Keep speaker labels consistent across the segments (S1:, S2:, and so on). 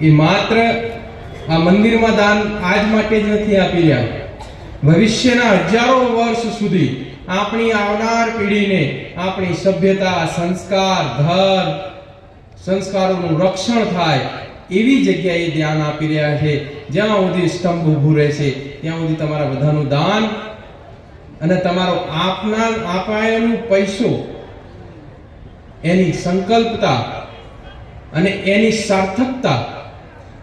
S1: એ માત્ર આ મંદિરમાં દાન આજ માટે જ નથી આપી રહ્યા. ભવિષ્યના હજારો વર્ષ સુધી આપણી આવનાર પેઢીને આપણી સભ્યતા, સંસ્કાર ધર્મ સંસ્કારોનું રક્ષણ થાય એવી જગ્યાએ ધ્યાન આપી રહ્યા છે. જ્યાં સુધી સ્તંભ ઊભું રહેશે, ત્યાં સુધી તમારા બધાનું દાન અને તમારો આપના અપાયેલું પૈસો એની સંકલ્પતા અને એની સાર્થકતા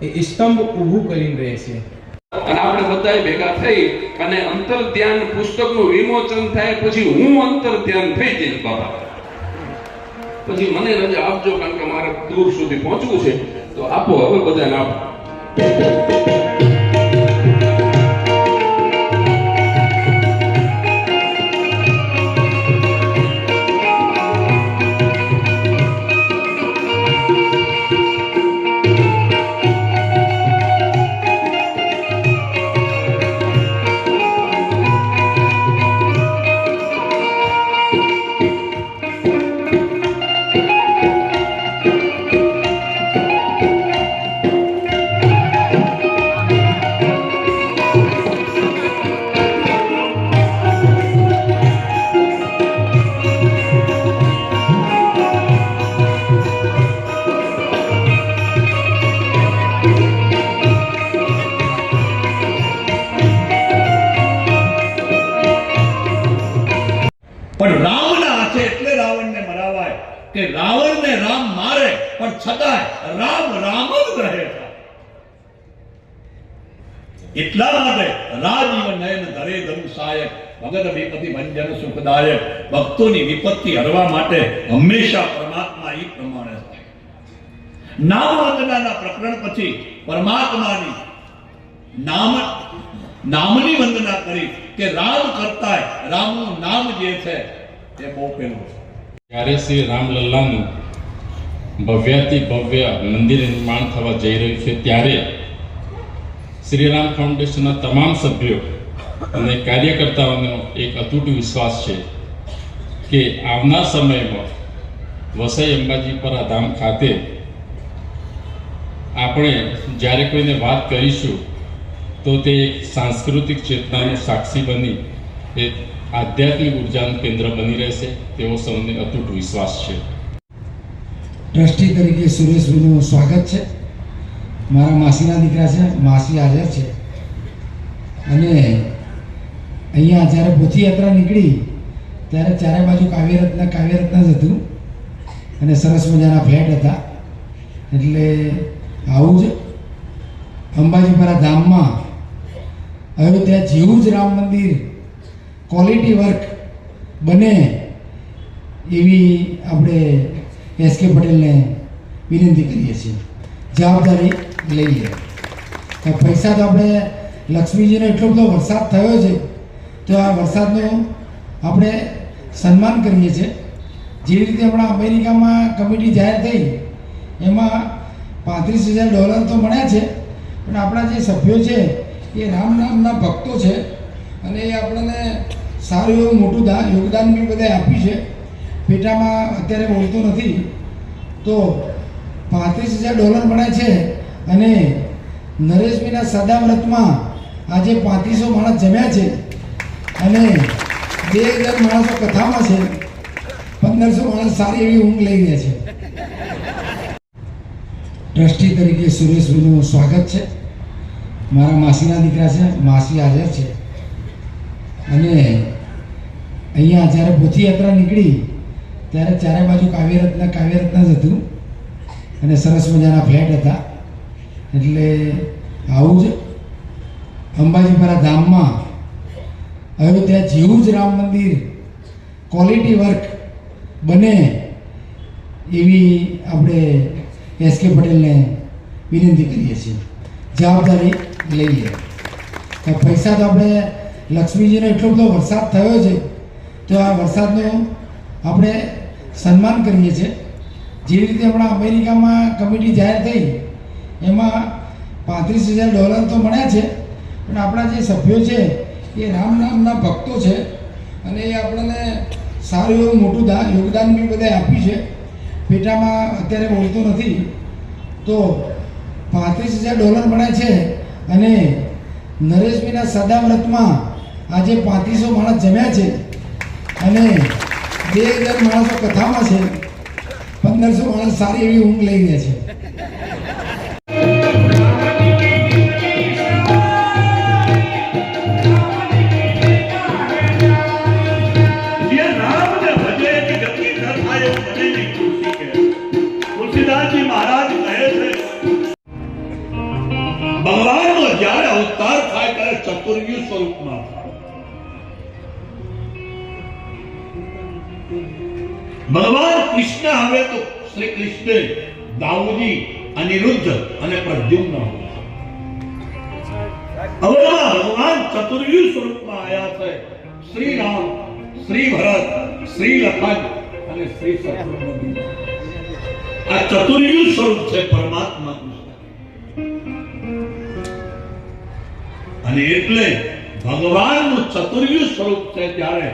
S1: એ સ્તંભ ઊભું કરીને રહેશે
S2: અને આપણે બધા ભેગા થઈ અને અંતર ધ્યાન પુસ્તકનું વિમોચન થાય, પછી હું અંતર ધ્યાન થઈ જઈશ બાબા પછી મને રજા આપજો, કારણ કે મારે દૂર સુધી પહોંચવું છે. તો આપો હવે બધાને આપો.
S3: કે રાવણને રામ મારે, પણ છતાંય રામ રામ જ રહે એટલા માટે રાજીવ નયન ધરે ધરુ સહાયક ભગત વિપત્તિ ભંજન સુખદાયક, ભક્તોની વિપત્તિ હરવા માટે હંમેશા પરમાત્મા એ પ્રમાણે થાય. નામ વંદનાના પ્રકરણ પછી પરમાત્માની નામ, નામની વંદના કરી કે રામ કરતાય રામનું નામ જે છે તે બહુ પેલું છે.
S4: જ્યારે શ્રી રામલલ્લાનું ભવ્યાતિ ભવ્ય મંદિર નિર્માણ થવા જઈ રહ્યું છે. ત્યારે શ્રીરામ ફાઉન્ડેશનના તમામ સભ્યો અને કાર્યકર્તાઓનો એક અતૂટ વિશ્વાસ છે કે આવનાર સમયમાં વસઈ અંબાજીપરા ધામ ખાતે આપણે જ્યારે કોઈને વાત કરીશું તો તે સાંસ્કૃતિક ચેતનાનું સાક્ષી બની. એક આધ્યાત્મિક ઉર્જાનું કેન્દ્ર બની રહેશે, તેવો સૌને અતૂટ વિશ્વાસ છે.
S5: ટ્રસ્ટી તરીકે સુરેશભાઈનું સ્વાગત છે. મારા માસીના દીકરા છે, માસી હાજર છે. અને અહીંયા જ્યારે પોથીયાત્રા નીકળી, ત્યારે ચારે બાજુ કાવ્યરત્ન કાવ્યરત્ન જ હતું. અને સરસ મજાના ફ્લેટ હતા. એટલે આવું જ અંબાજીપરા ધામમાં, અયોધ્યા જેવું જ રામ મંદિર ક્વોલિટી વર્ક બને એવી આપણે એસ કે પટેલને વિનંતી કરીએ છીએ. જવાબદારી લઈએ. તો પૈસા તો આપણે લક્ષ્મીજીનો એટલો બધો વરસાદ થયો છે, તો આ વરસાદનું આપણે સન્માન કરીએ છીએ. જેવી રીતે હમણાં અમેરિકામાં કમિટી જાહેર થઈ, એમાં પાંત્રીસ હજાર ડોલર તો મળ્યા છે, પણ આપણા જે સભ્યો છે, એ રામ નામના ભક્તો છે, અને એ આપણને સારું એવું મોટું યોગદાન બી બધાએ આપ્યું છે. પેટામાં અત્યારે બોલતો નથી. તો પાંત્રીસ હજાર ડોલર મળ્યા છે અને નરેશભાઈના સદાવ્રતમાં આજે પાંત્રીસો માણસ જમ્યા છે. અને બે હજાર માણસો કથામાં છે. પંદરસો માણસ સારી એવી ઊંઘ લઈ ગયા છે. ટ્રસ્ટી તરીકે સુરેશભાઈનું સ્વાગત છે. મારા માસીના દીકરા છે. માસી હાજર છે. અને અહીંયા જ્યારે પોથીયાત્રા નીકળી, ત્યારે ચારે બાજુ કાવ્યરત્ન કાવ્યરત્ન જ હતું. અને સરસ મજાના ફ્લેટ હતા. એટલે આવું જ અંબાજીપરા ધામમાં અયોધ્યા જેવું જ રામ મંદિર ક્વોલિટી વર્ક બને એવી આપણે એસ કે પટેલને વિનંતી કરીએ છીએ. જવાબદારી લઈએ. તો પૈસા તો આપણે લક્ષ્મીજીનો એટલો બધો વરસાદ થયો છે, તો આ વરસાદનું આપણે સન્માન કરીએ છીએ. જેવી રીતે હમણાં અમેરિકામાં કમિટી જાહેર થઈ, એમાં પાંત્રીસ હજાર ડોલર તો મળ્યા છે, પણ આપણા જે સભ્યો છે, એ રામ નામના ભક્તો છે, અને એ આપણને સારું એવું મોટું દાન યોગદાન બી બધાએ આપ્યું છે. પેટામાં અત્યારે બોલતો નથી, તો પાંત્રીસ હજાર ડોલર મળ્યા છે, અને નરેશભાઈના સદા વ્રતમાં આજે પાંત્રીસો માણસ જમ્યા છે અને બે હજાર માણસો કથામાં છે. પંદરસો માણસ સારી એવી ઊંઘ લઈ ગયા છે.
S3: ભગવાન કૃષ્ણ હવે તો શ્રી કૃષ્ણ દાઉદી અનિરુદ્ધ અને પ્રદ્યુમ્ન ભગવાન ચતુર્યુગ સ્વરૂપમાં આવ્યા છે. શ્રી રામ શ્રી ભરત શ્રી લખન અને શ્રી શત્રુઘ્ન આ ચતુર્યુ સ્વરૂપ છે પરમાત્મા અને એટલે ભગવાનનું ચતુર્યુ સ્વરૂપ છે ત્યારે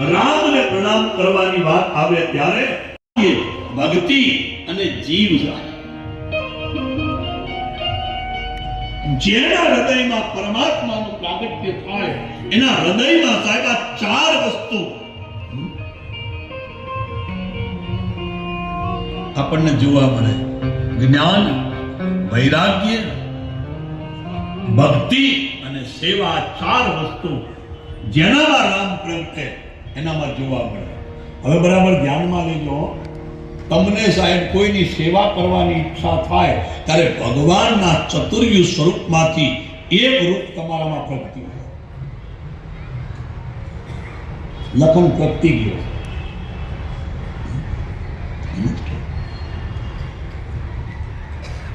S3: રામને પ્રણામ કરવાની વાત આવે ત્યારે ભક્તિ અને જીવ જેના હૃદયમાં પરમાત્માનું પ્રાગટ્ય થાય, એના હૃદયમાં સાહેબ આ ચાર વસ્તુ. આપણને જોવા મળે. જ્ઞાન, વૈરાગ્ય, ભક્તિ અને સેવા ચાર વસ્તુ. જેનામાં રામ પ્રેમ છે. એનામાં જોવા મળે. હવે બરાબર ધ્યાનમાં લેજો, તમને સાહેબ કોઈની સેવા કરવાની ઈચ્છા થાય, ત્યારે ભગવાનના ચતુર્યુ સ્વરૂપમાંથી એક રૂપ તમારામાં પ્રગટી હોય લખન પ્રગટી ગયો.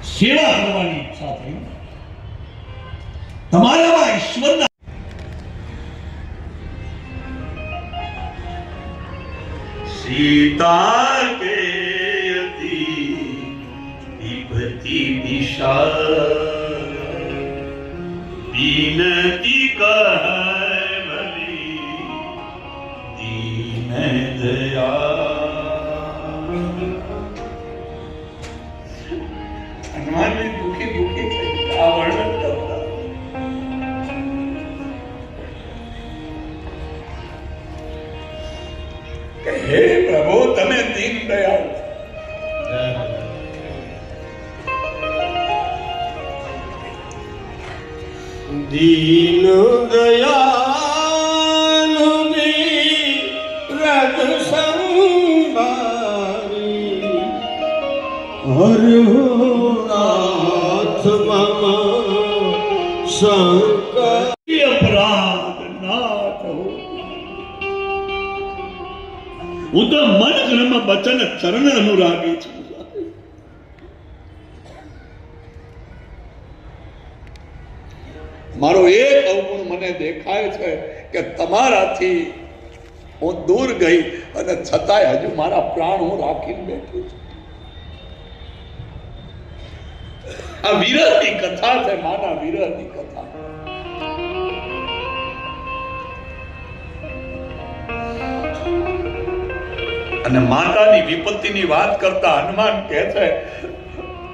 S3: સેવા કરવાની ઈચ્છા થઈ. તમારામાં ઈશ્વરના ગીતા કેતી વિભતિ દિશા બીનતી કહલી દીન દયા હનુમાનજી દુઃખી દુઃખી થઈ આ વર્ણન કરતા કે દીન
S6: દયાલુ રગ સંભારી
S3: હર નાથ મમ શંકર હું તો મન કર્મ બચન ચરણ અનુરાગી છું મારો એક અવગુણ મને દેખાય છે કે તમારાથી હું દૂર ગઈ અને છતાંય હજુ મારા પ્રાણ હું રાખીને બેઠું છું. આ વિરહની કથા છે, માના વિરહની કથા. અને માતાની વિપત્તિની વાત કરતા હનુમાન કહે છે,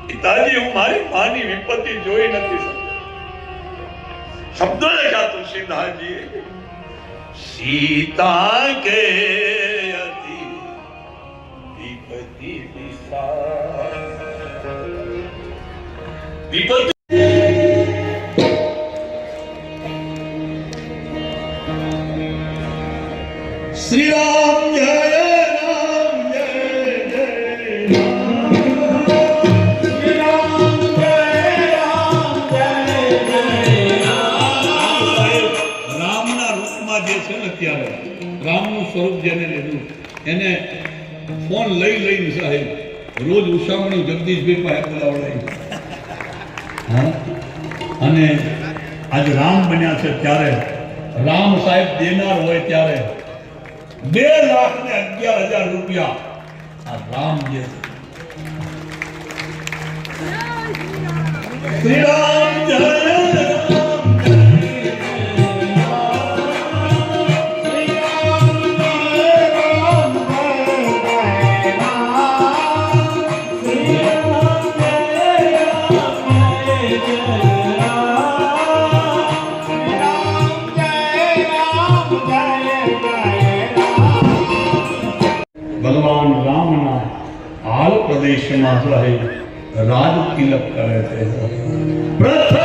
S3: પિતાજી, હું મારી માની વિપત્તિ જોઈ નથી શબ્દો લખ્યા તુલસીદાસજી સીતા કે અતિ વિપત્તિ સ્વરૂપ જેને લીધું. એને ફોન લઈ લઈને સાહેબ રોજ ઉષામણી જગદીશભાઈ પાસે બોલાવડાવી હા? અને આજ રામ બન્યા છે ત્યારે. રામ સાહેબ દેનાર હોય ત્યારે બે લાખ ને અગિયાર હજાર રૂપિયા આ રામ જે શ્રી રામ! રહે રાજ તિલક કરે છે. પ્રથમ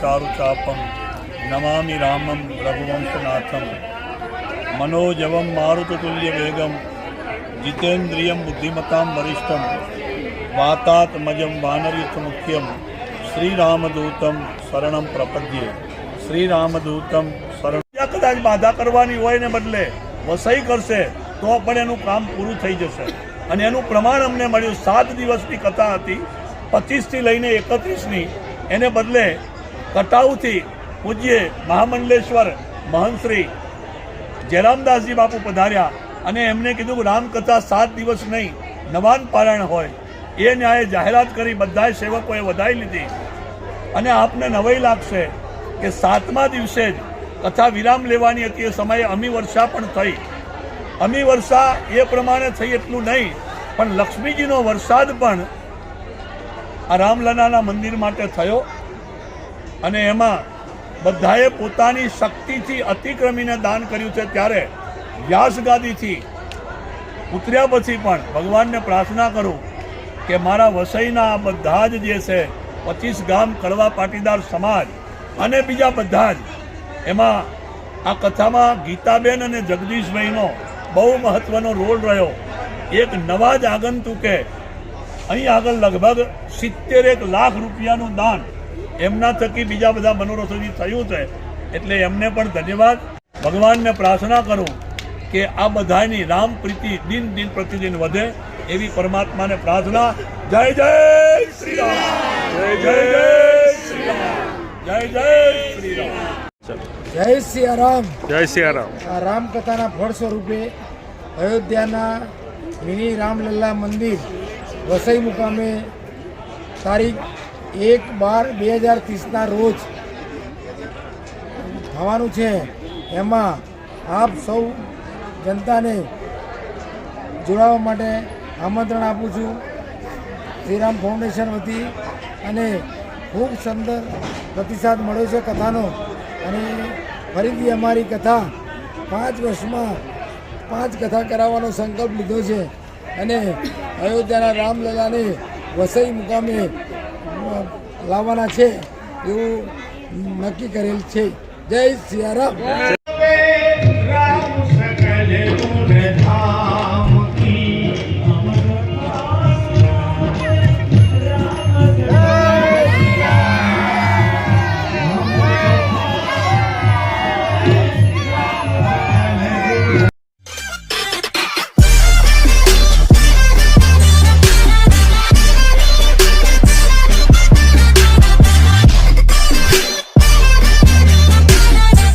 S3: ચારુ ચાપમ નમામિ રામમ રઘુવંશનાથમ મનોજવમ મારુતતુલ્ય વેગમ જીતેન્દ્રિયમ બુદ્ધિમતામ વરિષ્ઠમ વાતાત્મજમ વાનરયુથ મુખ્યમ શ્રીરામદૂતમ શરણમ પ્રપદ્યે શ્રીરામદૂતમ શરણ કદાચ બાધા કરવાની હોય ને બદલે વસઈ કરશે તો પણ એનું કામ પૂરું થઈ જશે. અને એનું પ્રમાણ અમને મળ્યું. સાત દિવસની કથા હતી. પચીસથી લઈને એકત્રીસની. એને બદલે કટાઉથી પૂજ્ય મહામંડલેશ્વર મહંશ્રી જયરામદાસજી બાપુ પધાર્યા અને એમને કીધું કે રામકથા સાત દિવસ નહીં, નવાન પારાયણ હોય. એ ન્યાયે જાહેરાત કરી બધાય સેવકોએ વધાઈ લીધી. અને આપને નવાઈ લાગશે કે સાતમા દિવસે જ કથા વિરામ લેવાની હતી એ સમયે અમી વર્ષા પણ થઈ. અમી વર્ષા એ પ્રમાણે થઈ એટલું નહીં. પણ લક્ષ્મીજીનો વરસાદ પણ આ રામલલાના મંદિર માટે થયો. અને એમાં બધાએ પોતાની શક્તિથી અતિક્રમીને દાન કર્યું છે ત્યારે વ્યાસગાદીથી ઉતર્યા પછી પણ ભગવાનને પ્રાર્થના કરું કે મારા વસઈના આ બધા જ જે છે, પચીસ ગામ કડવા પાટીદાર સમાજ અને બીજા બધા જ, એમાં આ કથામાં ગીતાબેન અને જગદીશભાઈનો બહુ મહત્વનો રોલ રહ્યો. એક નવા જ આગંતુકે અહીં આગળ લગભગ સિત્તેર એક લાખ રૂપિયાનું દાન એમના થકી બીજા બધા મનોરથોથી થયું છે. એટલે એમને પણ ધન્યવાદ. ભગવાનને પ્રાર્થના કરું કે આ બધાની રામ પ્રીતિ દિન દિન પ્રતિદિન વધે એવી પરમાત્માને પ્રાર્થના. જય જય શ્રી રામ. જય જય શ્રી રામ. જય જય શ્રી રામ.
S5: જય સિયારામ.
S7: જય સિયારામ.
S5: આ રામકથાના ફળ સ્વરૂપે અયોધ્યાના મિની રામલલ્લા મંદિર વસઈ મુકામે તારીખ એક બાર બે હજાર ત્રીસના રોજ થવાનું છે. એમાં આપ સૌ જનતાને જોડાવા માટે આમંત્રણ આપું છું. શ્રીરામ ફાઉન્ડેશન વતી અને ખૂબ સુંદર પ્રતિસાદ મળ્યો છે કથાનો. અને ફરીથી અમારી કથા પાંચ વર્ષમાં પાંચ કથા કરાવવાનો સંકલ્પ લીધો છે. અને અયોધ્યાના રામલલાને વસઈ મુકામે લાવવાના છે એવું નક્કી કરેલ છે. જય સિયારામ.